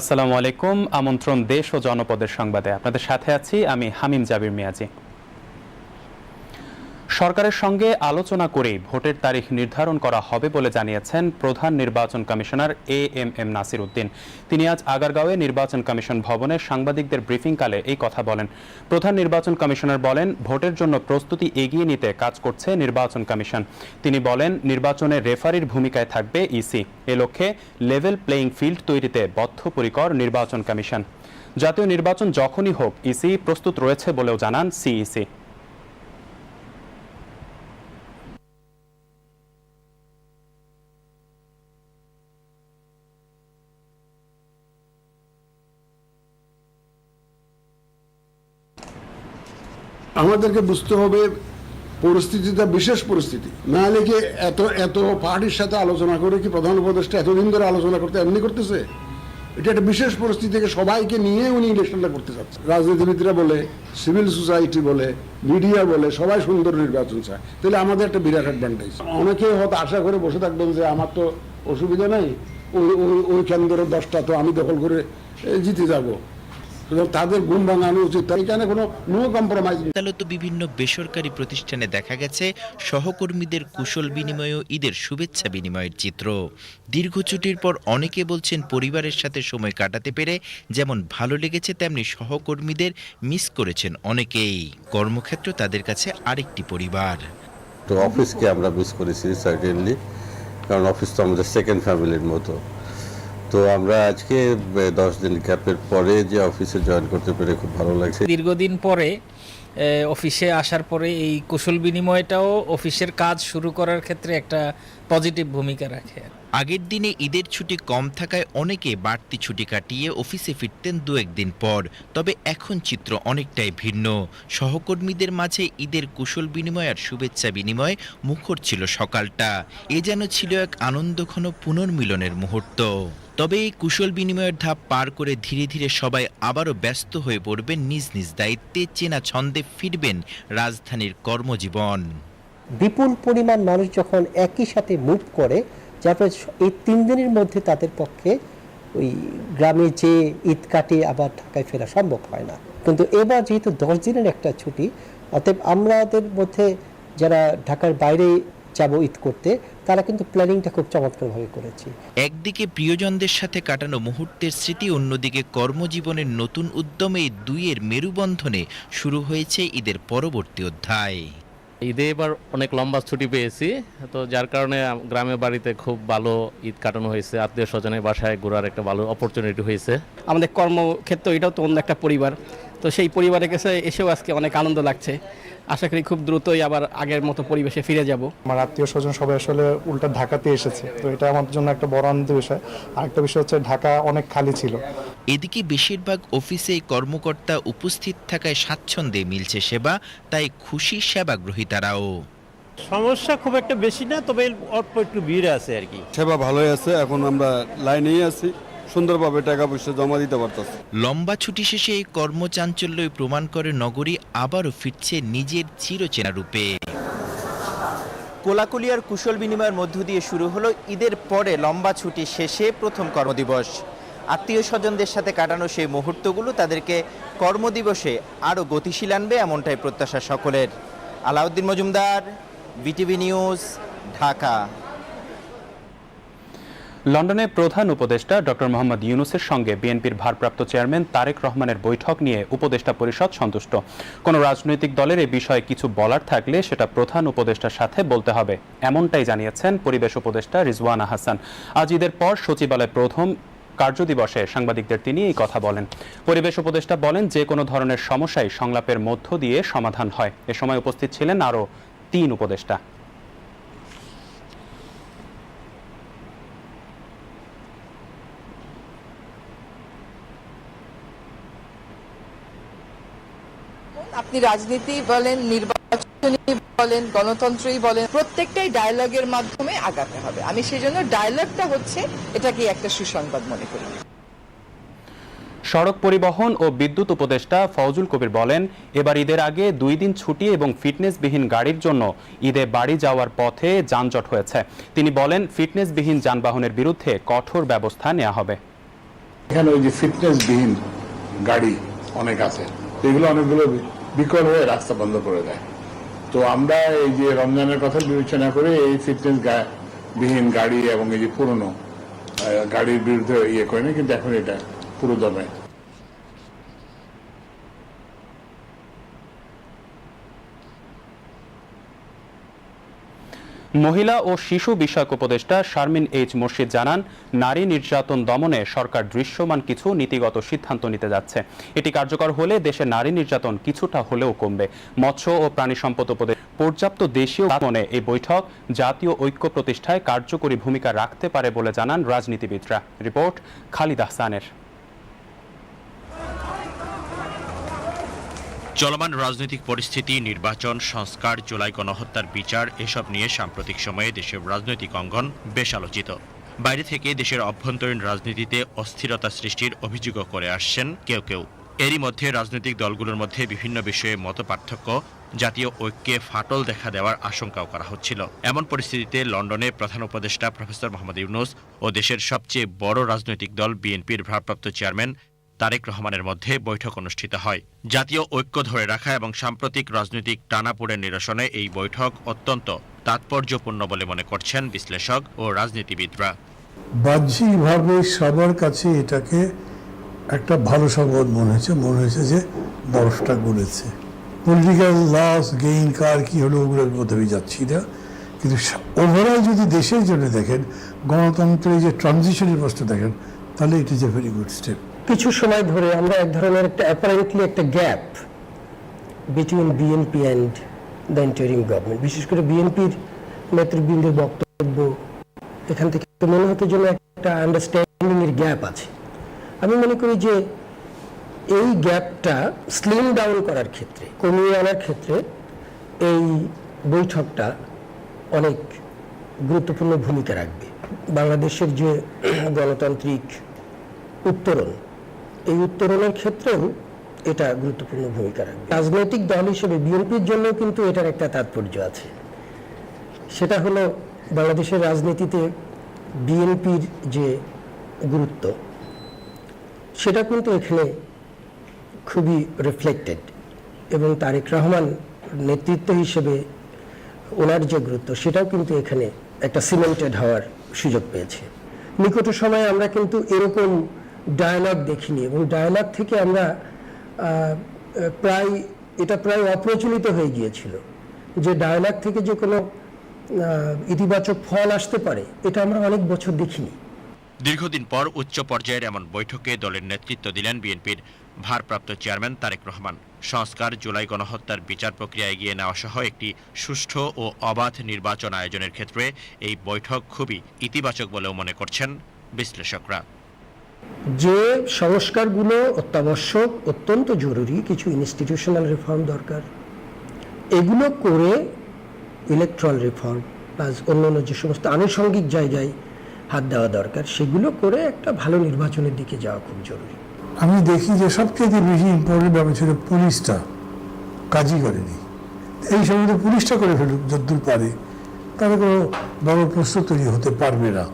আসসালামু আলাইকুম। আমন্ত্রণ দেশ ও জনপদের সংবাদে। আপনাদের সাথে আছি আমি হামিম জাবির মিয়াজি। সরকারের সঙ্গে আলোচনা করেই ভোটের তারিখ নির্ধারণ করা হবে বলে জানিয়েছেন প্রধান নির্বাচন commissioner A M M Nasir Uddin. তিনি আজ আগারগাঁওয়ে নির্বাচন কমিশন ভবনে সাংবাদিকদের ব্রিফিংকালে এই কথা বলেন। প্রধান নির্বাচন কমিশনার বলেন, ভোটের জন্য প্রস্তুতি এগিয়ে নিতে কাজ করছে নির্বাচন কমিশন। তিনি বলেন, নির্বাচনে রেফারির ভূমিকায় থাকবে ইসি। এ লক্ষ্যে লেভেল প্লেয়িং ফিল্ড তৈরিতে বদ্ধপরিকর নির্বাচন কমিশন। জাতীয় নির্বাচন যখনই হোক, ইসি প্রস্তুত রয়েছে বলেও জানান সিইসি। আমাদেরকে বুঝতে হবে পরিস্থিতিটা বিশেষ পরিস্থিতি। না হলে কি এত এত পার্টির সাথে আলোচনা করে কি প্রধান উপদেষ্টা এতদিন ধরে আলোচনা করতে এমনি করতেছে? এটা একটা বিশেষ পরিস্থিতিকে সবাইকে নিয়ে উনি ইলেকশনটা করতে চাচ্ছেন রাজনীতিবিদরা বলে সিভিল সোসাইটি বলে মিডিয়া বলে, সবাই সুন্দর নির্বাচন চায়। তাহলে আমাদের একটা বিরাট অ্যাডভান্টেজ অনেকে হয়তো আশা করে বসে থাকবেন যে আমার তো অসুবিধা নাই, ওই ওই ওই কেন্দ্রের দশটা তো আমি দখল করে জিতে যাব। তাদের ঘুম ভাঙানো উচিত। এখানে কোনো নো কম্প্রোমাইজ আদালত বিভিন্ন বেসরকারি প্রতিষ্ঠানে দেখা গেছে সহকর্মীদের কুশল বিনিময় ও ঈদের শুভেচ্ছা বিনিময়ের চিত্র। দীর্ঘ ছুটির পর অনেকে বলছেন পরিবারের সাথে সময় কাটাতে পেরে যেমন ভালো লেগেছে তেমনি সহকর্মীদের মিস করেছেন অনেকেই। কর্মক্ষেত্র তাদের কাছে আরেকটি পরিবার। তো অফিসকে আমরা মিস করেছি সার্টেনলি কারণ অফিস তো আমাদের সেকেন্ড ফ্যামিলির মতো। তো আমরা আজকে দশ দিন গ্যাপের পরে যে অফিসে জয়েন করতে পেরে খুব ভালো লাগছে। দীর্ঘদিন পরে অফিসে আসার পরে এই কুশল বিনিময়টাও অফিসের কাজ শুরু করার ক্ষেত্রে একটা পজিটিভ ভূমিকা রাখে। আগের দিনে ঈদের ছুটি কম থাকায় অনেকে বাড়তি ছুটি কাটিয়ে অফিসে ফিরতেন দু একদিন পর তবে এখন চিত্র অনেকটাই ভিন্ন। সহকর্মীদের মাঝে ঈদের কুশল বিনিময় আর শুভেচ্ছা বিনিময় মুখর ছিল সকালটা। এ যেন ছিল এক আনন্দঘন পুনর্মিলনের মুহূর্ত। তবে এই কুশল বিনিময়ের ধাপ পার করে ধীরে ধীরে সবাই আবারও ব্যস্ত হয়ে পড়বেন নিজ নিজ দায়িত্বে, চেনা ছন্দে ফিরবেন রাজধানীর কর্মজীবন। বিপুল পরিমাণ মানুষ যখন একই সাথে মুভ করে ফলে এই তিন দিনের মধ্যে তাদের পক্ষে ওই গ্রামে যে ঈদ কাটিয়ে আবার ঢাকায় ফেরা সম্ভব হয় না। কিন্তু এবার যেহেতু দশ দিনের একটা ছুটি, অতএব আমাদের মধ্যে যারা ঢাকার বাইরে যাব ঈদ করতে তারা কিন্তু প্ল্যানিংটা খুব চমৎকারভাবে করেছে। একদিকে প্রিয়জনদের সাথে কাটানো মুহূর্তের স্মৃতি অন্যদিকে কর্মজীবনের নতুন উদ্যমে দুইয়ের মেরুবন্ধনে শুরু হয়েছে ঈদের পরবর্তী অধ্যায়। ঈদে এবার অনেক লম্বা ছুটি পেয়েছি তো যার কারণে গ্রামে বাড়িতে খুব ভালো ঈদ কাটানো হয়েছে আত্মীয় স্বজনের বাসায় ঘোরার একটা ভালো অপরচুনিটি হয়েছে। আমাদের কর্মক্ষেত্র এটাও তো অন্য একটা পরিবার তো সেই পরিবারের কাছে এসেও আজকে অনেক আনন্দ লাগছে। আশা করি খুব দ্রুতই আবার আগের মতো পরিবেশে ফিরে যাব। আমার আত্মীয় স্বজন সবাই আসলে উল্টা ঢাকাতে এসেছে। তো এটা আমার জন্য একটা বড় আনন্দের বিষয়। আরেকটা বিষয় হচ্ছে ঢাকা অনেক খালি ছিল। এদিকে বেশিরভাগ অফিসে কর্মকর্তা উপস্থিত থাকায় স্বাচ্ছন্দ্যে মিলছে সেবা তাই খুশি সেবা গ্রহীতারাও। সমস্যা খুব একটা বেশি না তবে অল্প একটু ভিড় আছে আর কি। সেবা ভালোই আছে এখন আমরা লাইনেই আছি। সুন্দরভাবে টাকা পয়সা জমা দিতে পারতেছি। লম্বা ছুটি শেষে এই কর্মচাঞ্চল্যই প্রমাণ করে নগরী আবারও ফিরছে নিজের চিরচেনা রূপে। কোলাকুলি আর কুশল বিনিময়ের মধ্য দিয়ে শুরু হলো ঈদের পরে লম্বা ছুটি শেষে প্রথম কর্মদিবস। আত্মীয় স্বজনদের সাথে কাটানো সেই মুহূর্তগুলো তাদেরকে কর্মদিবসে আরও গতিশীল আনবে এমনটাই প্রত্যাশা সকলের। Alauddin Majumdar BTV news Dhaka. লন্ডনে প্রধান উপদেষ্টা ডক্টর মোহাম্মদ ইউনুসের সঙ্গে বিএনপির ভারপ্রাপ্ত চেয়ারম্যান তারেক রহমানের বৈঠক নিয়ে উপদেষ্টা পরিষদ সন্তুষ্ট। কোনো রাজনৈতিক দলের এ বিষয়ে কিছু বলার থাকলে সেটা প্রধান উপদেষ্টার সাথে বলতে হবে, এমনটাই জানিয়েছেন পরিবেশ উপদেষ্টা রিজওয়ানা হাসান। আজ ঈদের পর সচিবালয় প্রথম কার্যদিবসে সাংবাদিকদের তিনি এই কথা বলেন। পরিবেশ উপদেষ্টা বলেন, যে কোনো ধরনের সমস্যাই সংলাপের মধ্য দিয়ে সমাধান হয়। এ সময় উপস্থিত ছিলেন আরও তিন উপদেষ্টা। আপনি রাজনীতি বলেন নির্বাচনী বলেন গণতন্ত্রই বলেন প্রত্যেকটাই ডায়ালগের মাধ্যমে আগাতে হবে। আমি সেই জন্য ডায়ালগটা হচ্ছে এটাকে একটা সুসংবাদ মনে করি। সড়ক পরিবহন ও বিদ্যুৎ উপদেষ্টা ফৌজুল কবির বলেন এবার ঈদের আগে দুই দিন ছুটি এবং ফিটনেসবিহীন গাড়ির জন্য ঈদে বাড়ি যাওয়ার পথে যানজট হয়েছে। তিনি বলেন ফিটনেসবিহীন যানবাহনের বিরুদ্ধে কঠোর ব্যবস্থা নেওয়া হবে। এখানে ওই যে ফিটনেসবিহীন গাড়ি অনেক আছে। এগুলো অনেকগুলো বিকল হয়ে রাস্তা বন্ধ করে দেয়। তো আমরা এই যে রমজানের কথা বিবেচনা করে এই ফিটনেস বিহীন গাড়ি এবং এই যে পুরনো গাড়ির বিরুদ্ধে ইয়ে করে না কিন্তু এখন এটা পুরো দমে। মহিলা ও শিশু বিষয়ক উপদেষ্টা শারমিন এইচ মুর্শিদ জানান, নারী নির্যাতন দমনে সরকার দৃশ্যমান কিছু নীতিগত সিদ্ধান্ত নিতে যাচ্ছে। এটি কার্যকর হলে দেশে নারী নির্যাতন কিছুটা হলেও কমবে। মৎস্য ও প্রাণী সম্পদ উপদেশ পর্যাপ্ত দেশীয় মনে এই বৈঠক জাতীয় ঐক্য প্রতিষ্ঠায় কার্যকরী ভূমিকা রাখতে পারে বলে জানান রাজনীতিবিদরা। রিপোর্ট খালিদ আহসানের। চলমান রাজনৈতিক পরিস্থিতি, নির্বাচন, সংস্কার, জুলাই গণহত্যার বিচার এসব নিয়ে সাম্প্রতিক সময়ে দেশের রাজনৈতিক অঙ্গন বেশ আলোচিত। বাইরে থেকে দেশের অভ্যন্তরীণ রাজনীতিতে অস্থিরতা সৃষ্টির অভিযোগও করে আসছেন কেউ কেউ। এরই মধ্যে রাজনৈতিক দলগুলোর মধ্যে বিভিন্ন বিষয়ে মত পার্থক্য জাতীয় ঐক্যে ফাটল দেখা দেওয়ার আশঙ্কাও করা হচ্ছিল। এমন পরিস্থিতিতে লন্ডনে প্রধান উপদেষ্টা প্রফেসর মোহাম্মদ ইউনুস ও দেশের সবচেয়ে বড় রাজনৈতিক দল বিএনপির ভারপ্রাপ্ত চেয়ারম্যান তারেক রহমানের মধ্যে বৈঠক অনুষ্ঠিত হয়। জাতীয় ঐক্য ধরে রাখা এবং সাম্প্রতিক রাজনৈতিক টানাপোড়েন নিরসনে এই বৈঠক অত্যন্ত তাৎপর্যপূর্ণ বলে মনে করছেন বিশ্লেষক ও রাজনীতিবিদরা। বাহ্যিকভাবে সবার কাছে এটাকে একটা ভালো সংবাদ মনে হয়েছে। মনে হয়েছে যে বরফটা গড়েছে পলিটিক্যাল লস গেইন কার কি হলো ওগুলোর মধ্যে আমি যাচ্ছি না। কিন্তু ওভারঅল যদি দেশের জন্য দেখেন গণতন্ত্রের যে ট্রানজিশনের প্রশ্ন দেখেন, তাহলে it is a very good step কিছু সময় ধরে আমরা এক ধরনের একটা অ্যাপারেন্টলি একটা gap between BNP and the interim government বিশেষ করে বিএনপির নেতৃবৃন্দের বক্তব্য, এখান থেকে মনে হতে যেন একটা আন্ডারস্ট্যান্ডিং এর গ্যাপ আছে। আমি মনে করি যে এই গ্যাপটা স্লিম ডাউন করার ক্ষেত্রে, কমিয়ে আনার ক্ষেত্রে এই বৈঠকটা অনেক গুরুত্বপূর্ণ ভূমিকা রাখবে। বাংলাদেশের যে গণতান্ত্রিক উত্তরণ এই উত্তরণের ক্ষেত্রেও এটা গুরুত্বপূর্ণ ভূমিকা রাখবে। রাজনৈতিক দল হিসেবে বিএনপির জন্য কিন্তু এটার একটা তাৎপর্য আছে। সেটা হলো বাংলাদেশের রাজনীতিতে বিএনপির যে গুরুত্ব, সেটা কিন্তু এখানে খুবই রিফ্লেক্টেড এবং তারেক রহমান নেতৃত্ব হিসেবে ওনার যে গুরুত্ব, সেটাও কিন্তু এখানে একটা সিমেন্টেড হওয়ার সুযোগ পেয়েছে। নিকট সময়ে আমরা কিন্তু এরকম ডায়ালগ দেখিনি এবং ডায়ালগ থেকে আমরা প্রায়, এটা প্রায় অপ্রচলিত হয়ে গিয়েছিল যে ডায়ালগ থেকে যে কোনো ইতিবাচক ফল আসতে পারে, এটা আমরা অনেক বছর দেখিনি। দীর্ঘদিন পর উচ্চ পর্যায়ের এমন বৈঠকে দলের নেতৃত্ব দিলেন বিএনপির ভারপ্রাপ্ত চেয়ারম্যান তারেক রহমান। সংস্কার, জুলাই গণহত্যার বিচার প্রক্রিয়া এগিয়ে নেওয়া সহ একটি সুষ্ঠু ও অবাধ নির্বাচন আয়োজনের ক্ষেত্রে এই বৈঠক খুবই ইতিবাচক বলেও মনে করছেন বিশ্লেষকরা। যে সংস্কারগুলো অত্যাবশ্যক, অত্যন্ত জরুরি, কিছু ইনস্টিটিউশনাল রিফর্ম দরকার। এগুলো করে ইলেকট্রাল রিফর্ম প্লাস অন্যান্য যে সমস্ত আনুষঙ্গিক জায়গায় হাত দেওয়া দরকার, সেগুলো করে একটা ভালো নির্বাচনের দিকে যাওয়া খুব জরুরি। আমি দেখি যে সবচেয়ে বেশি ইম্পর্টেন্ট ব্যাপার ছিল পুলিশটা কাজই করেনি। এই সময় পুলিশটা করে ফেলুক, যদ্দূর পারে তাহলে কোনো বড় প্রশ্ন তৈরি হতে পারবে না।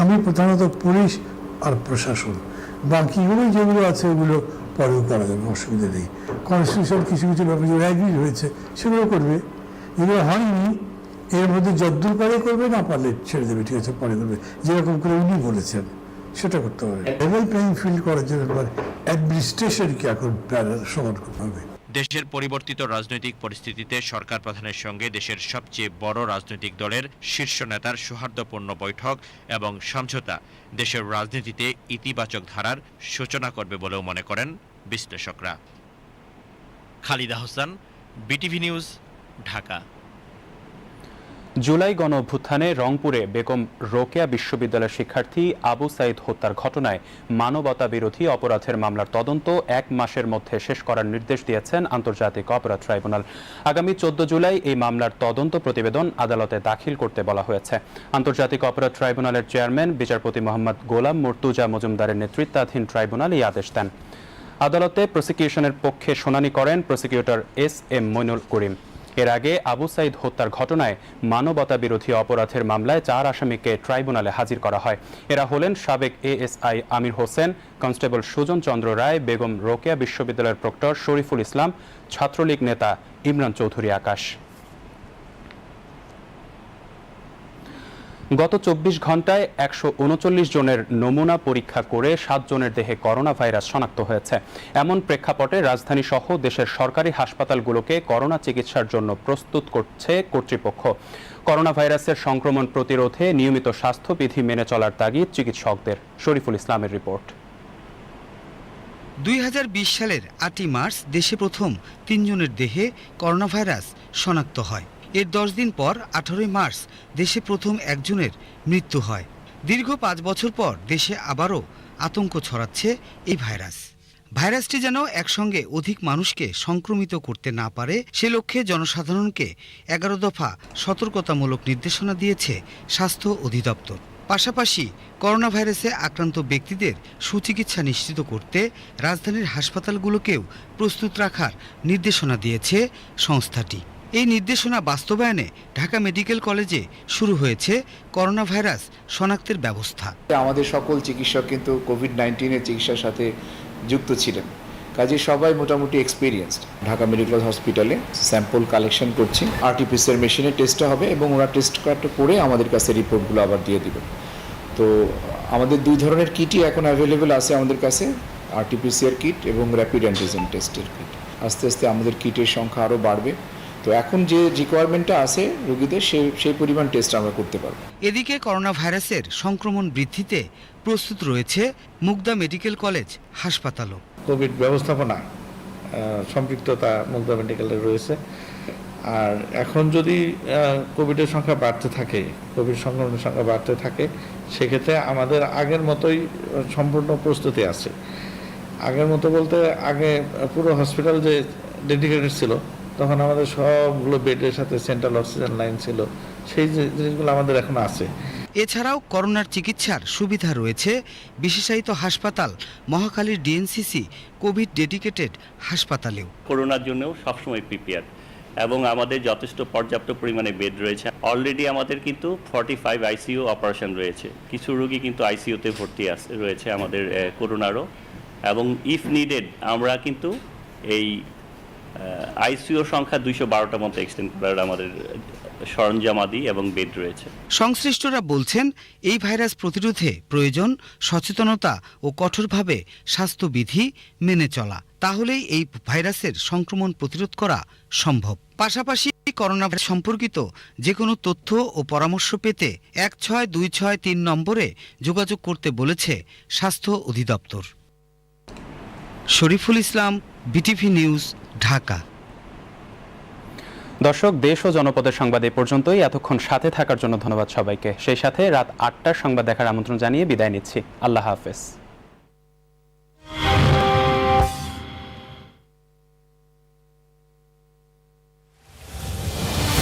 আমি প্রধানত পুলিশ আর প্রশাসন। বাকিগুলো যেগুলো আছে, ওগুলো পরেও করা যাবে, অসুবিধা নেই। কনস্টিটিউশন কিছু কিছু ব্যাপার যেগুলো অ্যাগ্রি হয়েছে সেগুলো করবে। যেগুলো হয়নি, এর মধ্যে যদ্দূর পারে করবে, না পারলে ছেড়ে দেবে, ঠিক আছে, পরে করবে। যেরকম করে উনি বলেছেন, সেটা করতে হবে। লেভেল প্লেইং ফিল্ড করার জন্য অ্যাডমিনিস্ট্রেশনকে এখন সমান করতে হবে। দেশের পরিবর্তিত রাজনৈতিক পরিস্থিতিতে সরকার প্রধানের সঙ্গে দেশের সবচেয়ে বড় রাজনৈতিক দলের শীর্ষ নেতার সৌহার্দ্যপূর্ণ বৈঠক এবং সমঝোতা দেশের রাজনীতিতে ইতিবাচক ধারার সূচনা করবে বলেও মনে করেন বিশ্লেষকরা। Khaleda Hossain, BTV news, Dhaka. July গণ অভ্যুত্থানে রংপুরে বেগম রোকেয়া বিশ্ববিদ্যালয়ের শিক্ষার্থী আবু সাইদ হত্যার ঘটনায় মানবতা বিরোধী অপরাধের মামলার তদন্ত এক মাসের মধ্যে শেষ করার নির্দেশ দিয়েছেন আন্তর্জাতিক অপরাধ ট্রাইব্যুনাল। আগামী চোদ্দ জুলাই এই মামলার তদন্ত প্রতিবেদন আদালতে দাখিল করতে বলা হয়েছে। আন্তর্জাতিক অপরাধ ট্রাইব্যুনালের চেয়ারম্যান, বিচারপতি মোহাম্মদ গোলাম মুর্তুজা মজুমদারের নেতৃত্বাধীন ট্রাইব্যুনাল এই আদেশ দেন। আদালতে প্রসিকিউশনের পক্ষে শুনানি করেন prosecutor S M Moinul Karim. এর আগে আবু সাইদ হত্যার ঘটনায় মানবতা বিরোধী অপরাধের মামলায় চার আসামিকে ট্রাইব্যুনালে হাজির করা হয়। এরা হলেন সাবেক এএসআই আমির হোসেন, কনস্টেবল সুজন চন্দ্র রায়, বেগম রোকেয়া বিশ্ববিদ্যালয়ের প্রক্টর শরীফুল ইসলাম, ছাত্রলীগ নেতা ইমরান চৌধুরী আকাশ। গত চব্বিশ ঘন্টায় একশো উনচল্লিশ জনের নমুনা পরীক্ষা করে সাত জনের দেহে করোনা ভাইরাস শনাক্ত হয়েছে। এমন প্রেক্ষাপটে রাজধানী সহ দেশের সরকারি হাসপাতালগুলোকে করোনা চিকিৎসার জন্য প্রস্তুত করছে কর্তৃপক্ষ। করোনা ভাইরাসের সংক্রমণ প্রতিরোধে নিয়মিত স্বাস্থ্যবিধি মেনে চলার তাগিদ চিকিৎসকদের। শরীফুল ইসলামের রিপোর্ট। দুই হাজার বিশ সালের আটই মার্চ দেশে প্রথম তিনজনের দেহে করোনা ভাইরাস শনাক্ত হয়। এর দশ দিন পর, আঠারোই মার্চ, দেশে প্রথম একজনের মৃত্যু হয়। দীর্ঘ পাঁচ বছর পর দেশে আবারও আতঙ্ক ছড়াচ্ছে এই ভাইরাস। ভাইরাসটি যেন একসঙ্গে অধিক মানুষকে সংক্রমিত করতে না পারে, সে লক্ষ্যে জনসাধারণকে এগারো দফা সতর্কতামূলক নির্দেশনা দিয়েছে স্বাস্থ্য অধিদপ্তর। পাশাপাশি করোনা ভাইরাসে আক্রান্ত ব্যক্তিদের সুচিকিৎসা নিশ্চিত করতে রাজধানীর হাসপাতালগুলোকেও প্রস্তুত রাখার নির্দেশনা দিয়েছে সংস্থাটি। এই নির্দেশনা বাস্তবায়নে ঢাকা মেডিকেল কলেজে শুরু হয়েছে করোনা ভাইরাস শনাক্তের ব্যবস্থা। আমাদের সকল চিকিৎসক কিন্তু কোভিড নাইন্টিনের চিকিৎসার সাথে যুক্ত ছিলেন। কাজে সবাই মোটামুটি এক্সপিরিয়েন্সড ঢাকা মেডিকেল হসপিটালে স্যাম্পল কালেকশন করছি। আরটিপিসিআর মেশিনে টেস্টটা হবে এবং ওরা টেস্ট করে আমাদের কাছে রিপোর্টগুলো আবার দিয়ে দিবেন তো আমাদের দুই ধরনের কিটই এখন অ্যাভেলেবেল আছে আমাদের কাছে আরটিপিসিআর কিট এবং র্যাপিড অ্যান্টিজেন টেস্টের কিট আস্তে আস্তে আমাদের কিটের সংখ্যা আরও বাড়বে। তো এখন যে রিকোয়ারমেন্টটা আছে রোগীদের সেই সেই পরিমাণ টেস্ট আমরা করতে পারব। এদিকে করোনা ভাইরাসের সংক্রমণ বৃদ্ধিতে প্রস্তুত রয়েছে মুগদা মেডিকেল কলেজ হাসপাতালও। কোভিড ব্যবস্থাপনা সম্পৃক্ততা মুগদা মেডিকেলে রয়েছে। আর এখন যদি কোভিডের সংখ্যা বাড়তে থাকে কোভিড সংক্রমণের সংখ্যা বাড়তে থাকে সেক্ষেত্রে আমাদের আগের মতোই সম্পূর্ণ প্রস্তুতি আছে। আগের মতো বলতে আগে পুরো হসপিটাল যে ডেডিকেটেড ছিল তখন আমাদের সবগুলো বেডের সাথে সেন্ট্রাল অক্সিজেন লাইন ছিল। সেই জিনিসগুলো আমাদের এখন আছে। এছাড়াও করোনার চিকিৎসার সুবিধা রয়েছে। বিশেষায়িত হাসপাতাল মহাখালীর D N C C covid dedicated হাসপাতালেও। করোনার জন্যও সবসময় প্রিপেয়ার এবং আমাদের যথেষ্ট পর্যাপ্ত পরিমাণে বেড রয়েছে। অলরেডি আমাদের কিন্তু ফর্টি ফাইভ আইসিইউ অপারেশন রয়েছে। কিছু রোগী কিন্তু আইসিইউতে ভর্তি আছে রয়েছে আমাদের করোনারও। এবং ইফ নিডেড আমরা কিন্তু এই আইসিইউ সংখ্যা দুইশো বারোটার মতো এক্সটেন্ড করার আমাদের সরঞ্জামাদি এবং বেড রয়েছে। সংশ্লিষ্টরা বলছেন, এই ভাইরাস প্রতিরোধে প্রয়োজন সচেতনতা ও কঠোরভাবে স্বাস্থ্যবিধি মেনে চলা। তাহলেই এই ভাইরাসের সংক্রমণ প্রতিরোধ করা সম্ভব। পাশাপাশি করোনা সম্পর্কিত যে কোনো তথ্য ও পরামর্শ পেতে এক ছয় দুই ছয় তিন নম্বরে যোগাযোগ করতে বলেছে স্বাস্থ্য অধিদপ্তর। Shariful Islam BTV news, Dhaka. দর্শক, দেশ ও জনপদের সংবাদ এ পর্যন্তই। এতক্ষণ সাথে থাকার জন্য ধন্যবাদ সবাইকে। সেই সাথে রাত আটটার সংবাদ দেখার আমন্ত্রণ জানিয়ে বিদায় নিচ্ছি। আল্লাহ হাফেজ।